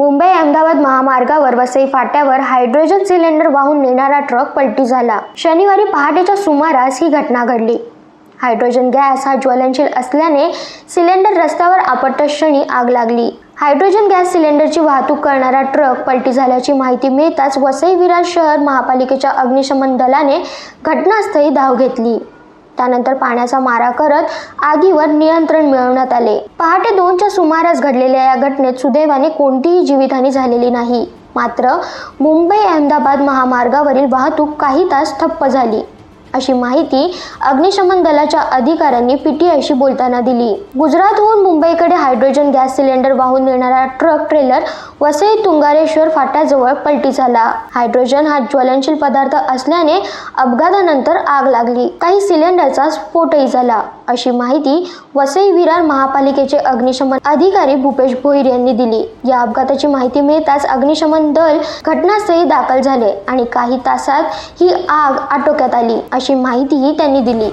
मुंबई अहमदाबाद महामार्गावर Vasai फाट्यावर hydrogen cylinder वाहून नेणारा ट्रक पलटी झाला. शनिवारी पहाटेच्या सुमारास ही घटना घडली. हायड्रोजन गॅस हा ज्वलनशील असल्याने सिलेंडर रस्त्यावर आपटत क्षणी आग लागली. हायड्रोजन गॅस सिलेंडरची वाहतूक करणारा ट्रक पलटी झाल्याची माहिती मिळताच वसई विरार शहर महापालिकेच्या अग्निशमन दलाने घटनास्थळी धाव घेतली. त्यानंतर पाण्याचा मारा करत आगीवर नियंत्रण मिळवण्यात आले. पहाटे दोनच्या सुमारास घडलेल्या या घटनेत सुदैवाने कोणतीही जीवितहानी झालेली नाही. मात्र मुंबई अहमदाबाद महामार्गावरील वाहतूक काही तास ठप्प झाली. अशी माहिती अग्निशमन दलाच्या अधिकाऱ्यांनी पीटीआयशी बोलताना दिली. गुजरातहून मुंबईकडे हायड्रोजन गॅस सिलेंडर वाहून नेणारा ट्रक ट्रेलर वसई तुंगारेश्वर फाट्याजवळ पलटी झाला. हायड्रोजन हा ज्वलनशील पदार्थ असल्याने अपघातानंतर आग लागली. काही सिलेंडरचा स्फोटही झाला. अशी माहिती वसई विरार महापालिकेचे अग्निशमन अधिकारी भूपेश भोईर यांनी दिली. या अपघाताची माहिती मिळताच अग्निशमन दल घटनास्थळी दाखल झाले आणि काही तासात ही आग आटोक्यात आली. अशी माहितीही त्यांनी दिली.